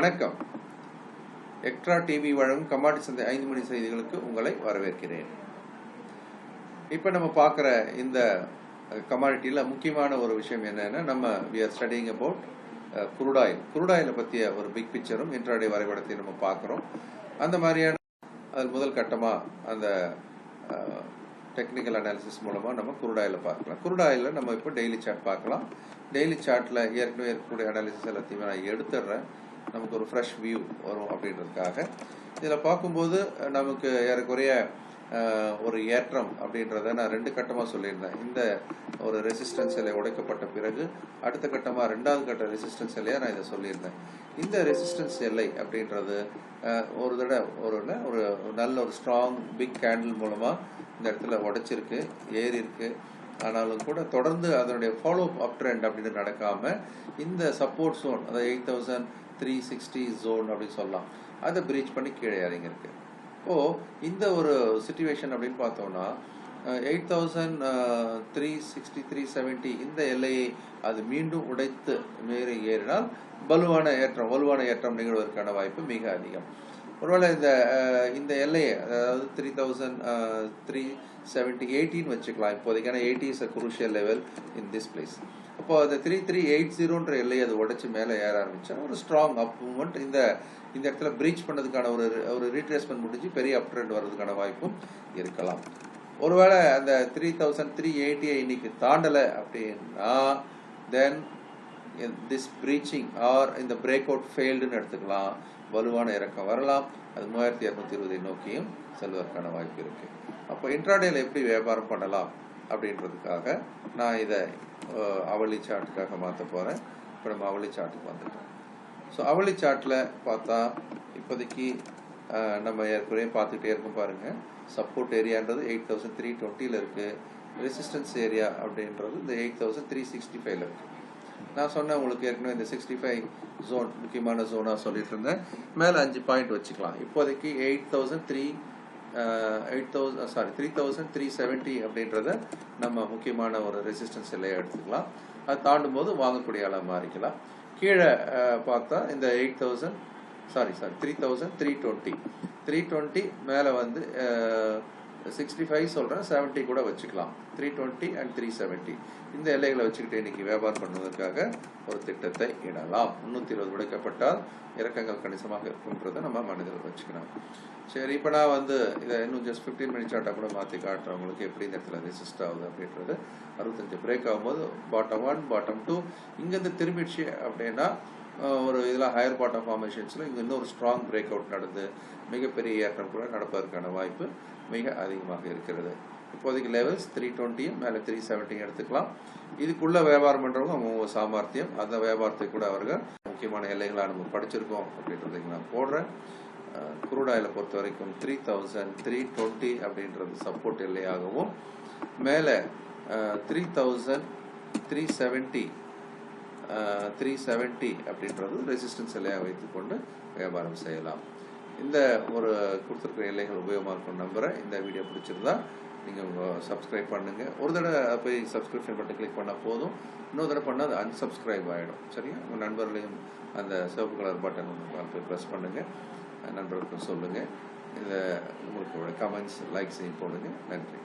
வணக்கம். Extra TV வழங்கும் கமாடி சந்தை ஐந்து மணி செய்திகளுக்கு உங்களை வரவேற்கிறேன். இப்போ நம்ம பார்க்குற இந்த கமாடிட்டியில் முக்கியமான ஒரு விஷயம் என்னன்னா நம்ம we are studying about crude oil குருடாயிலை பற்றிய ஒரு பிக் பிக்சரும் இன்றாடைய வரைபடத்தையும் நம்ம பார்க்குறோம். அந்த மாதிரியான அது முதல் கட்டமாக அந்த டெக்னிக்கல் அனாலிசிஸ் மூலமாக நம்ம குருடாயில் பார்க்கலாம். குருடாயில் நம்ம இப்போ டெய்லி சார்ட் பார்க்கலாம். டெய்லி சார்ட்டில் ஏற்கனவே இருக்கக்கூடிய அனாலிசிஸ் எல்லாத்தையுமே நான் எடுத்துடுறேன். நமக்கு ஒரு ஃப்ரெஷ் வியூ வரும் அப்படின்றதுக்காக. இதில் பார்க்கும்போது நமக்கு ஏறக்குறைய ஒரு ஏற்றம் அப்படின்றத நான் ரெண்டு கட்டமாக சொல்லியிருந்தேன். இந்த ஒரு ரெசிஸ்டன்ஸ் எல்லை உடைக்கப்பட்ட பிறகு அடுத்த கட்டமாக ரெண்டாவது கட்ட ரெசிஸ்டன்ஸ் எல்லையாக நான் இதை சொல்லியிருந்தேன். இந்த ரெசிஸ்டன்ஸ் எல்லை அப்படின்றது ஒரு தடவை ஒரு ஒரு நல்ல ஒரு ஸ்ட்ராங் பிக் கேண்டில் மூலமாக இந்த இடத்துல உடைச்சிருக்கு ஏறிருக்கு ஆனாலும் கூட தொடர்ந்து அதனுடைய ஃபாலோ அப் ட்ரெண்ட் அப்படின்னு நடக்காமல் இந்த சப்போர்ட் சோன் அதாவது eight thousand three sixty zone அப்படின்னு சொல்லலாம். அதை பிரீச் பண்ணி கீழே இறங்கியிருக்கு. இப்போது இந்த ஒரு சுச்சுவேஷன் அப்படின்னு பார்த்தோம்னா eight thousand three sixty three seventy இந்த எல்லையை அது மீண்டும் உடைத்து மீறி ஏறினால் வலுவான ஏற்றம் வலுவான ஏற்றம் நிகழ்வதற்கான வாய்ப்பு மிக அதிகம். ஒருவேளை இந்த இந்த எல்லையை அதாவது த்ரீ தௌசண்ட் த்ரீ செவன்ட்டி எயிட்டின்னு வச்சுக்கலாம். இப்போதைக்கு ஏன்னா eighty is a crucial level in this place அப்போ அந்த த்ரீ த்ரீ எயிட் ஜீரோன்ற எல்லையை அது உடச்சி மேலே ஏற ஆரம்பிச்சா ஒரு ஸ்ட்ராங் அப் மூவ்மெண்ட் இந்த இந்த இடத்துல பிரீச் பண்ணதுக்கான ஒரு ஒரு ரீட்ரேஸ்மெண்ட் முடிஞ்சு பெரிய அப் ட்ரெண்ட் வர்றதுக்கான வாய்ப்பும் இருக்கலாம். ஒருவேளை அந்த த்ரீ தௌசண்ட் த்ரீ எயிட்டியை இன்னைக்கு தாண்டலை அப்படின்னா தென் திஸ் பிரீச்சிங் ஆர் இந்த பிரேக் அவுட் ஃபெயில்டுன்னு எடுத்துக்கலாம். வலுவான இறக்கம் வரலாம். அது மூவாயிரத்தி இரநூத்தி இருபதை நோக்கியும் செல்வதற்கான வாய்ப்பு இருக்கு. அப்போ இன்ட்ராடேல எப்படி வியாபாரம் பண்ணலாம்? அப்படின்றதுக்காக நான் இதை அவளி சார்ட்டுக்காக மாற்ற போகிறேன் இப்போ நம்ம அவளி சார்ட்டுக்கு வந்துட்டோம். ஸோ அவளி சார்ட்டில் பார்த்தா இப்போதைக்கு நம்ம ஏற்கனவே பார்த்துக்கிட்டே இருக்கும் பாருங்கள் சப்போர்ட் ஏரியான்றது எயிட் தௌசண்ட் த்ரீ டுவெண்ட்டியில் இருக்குது ரெசிஸ்டன்ஸ் ஏரியா அப்படின்றது இந்த எயிட் தௌசண்ட் த்ரீ சிக்ஸ்டி ஃபைவ்ல இருக்குது நான் சொன்னேன் உங்களுக்கு ஏற்கனவே இந்த சிக்ஸ்டி ஃபைவ் ஜோன் முக்கியமான ஜோனாக சொல்லிட்டு இருந்தேன். மேலே அஞ்சு பாயிண்ட் வச்சுக்கலாம். இப்போதைக்கு eight thousand three eight thousand sorry three thousand three seventy அப்படின்றத நம்ம முக்கியமான ஒரு ரெசிஸ்டன்ஸ் எல்லையை எடுத்துக்கலாம். அது தாண்டும் போது வாங்கக்கூடிய அளவு மாறிக்கலாம். கீழே பார்த்தா இந்த eight thousand sorry sorry three thousand three twenty three twenty மேலே வந்து சிக்ஸ்டி ஃபைவ் சொல்கிறேன் செவன்ட்டி கூட வச்சுக்கலாம். Three twenty and three seventy இந்த எல்லைகளை வச்சுக்கிட்டு இன்னைக்கு வியாபாரம் பண்ணுவதற்காக ஒரு திட்டத்தை இடலாம். முந்நூற்றி இருபது உடைக்கப்பட்டால் இறக்கங்கள் கணிசமாக இருக்குன்றதை நம்ம மனதில் வச்சுக்கணும். சரி இப்போ நான் வந்து இதை இன்னும் ஜஸ்ட் ஃபிஃப்டீன் மினிட்ஸ் ஆட்டாக கூட மாற்றி காட்டுறவங்களுக்கு எப்படி இந்த இடத்துல ரெசிஸ்ட் ஆகுது அப்படின்றது. அறுபத்தஞ்சு பிரேக் ஆகும்போது பாட்டம் ஒன் பாட்டம் டூ இங்கேருந்து திரும்பிடுச்சு அப்படின்னா ஒரு இதில் ஹையர் பாட்டம் ஃபார்மேஷன்ஸில் இங்கே இன்னொரு ஸ்ட்ராங் பிரேக் அவுட் நடந்து மிகப்பெரிய ஏற்றம் கூட நடப்பதற்கான வாய்ப்பு மிக அதிகமாக இருக்கிறது. இப்போதைக்கு லெவல்ஸ் த்ரீ டுவெண்ட்டியும் மேலே த்ரீ செவன்ட்டியும் எடுத்துக்கலாம். இதுக்குள்ள வியாபாரம் பண்ணுறவங்க அவங்க சாமர்த்தியம் அந்த வியாபாரத்தை கூட அவர்கள் முக்கியமான எல்லைகளாக நம்ம படிச்சிருக்கோம் அப்படின்றதுக்கு நான் போடுறேன். குரூடாயில் பொறுத்த வரைக்கும் த்ரீ தௌசண்ட் த்ரீ டுவெண்ட்டி அப்படின்றது சப்போர்ட் எல்லையாகவும் மேலே three thousand three seventy three seventy அப்படின்றது ரெசிஸ்டன்ஸ் எல்லையாக வைத்துக்கொண்டு வியாபாரம் செய்யலாம். இந்த ஒரு கொடுத்துருக்குற எல்லைகள் உபயோகமாக இருக்கும் நம்புகிறேன் இந்த வீடியோ பிடிச்சிருந்தா நீங்கள் சப்ஸ்கிரைப் பண்ணுங்கள் ஒரு தடவை போய் சப்ஸ்கிரிப்ஷன் பட்டன் கிளிக் பண்ணால் போதும். இன்னொரு தடவை பண்ணால் அது அன்சப்ஸ்கிரைப் ஆகிடும் சரியா? உங்கள் நண்பர்களையும் அந்த சிவப்பு கலர் பட்டன் போய் ப்ரெஸ் பண்ணுங்கள் நண்பர்களுக்கும் சொல்லுங்கள் இதை உங்களுக்கு கமெண்ட்ஸ் லைக்ஸையும் போடுங்க. நன்றி.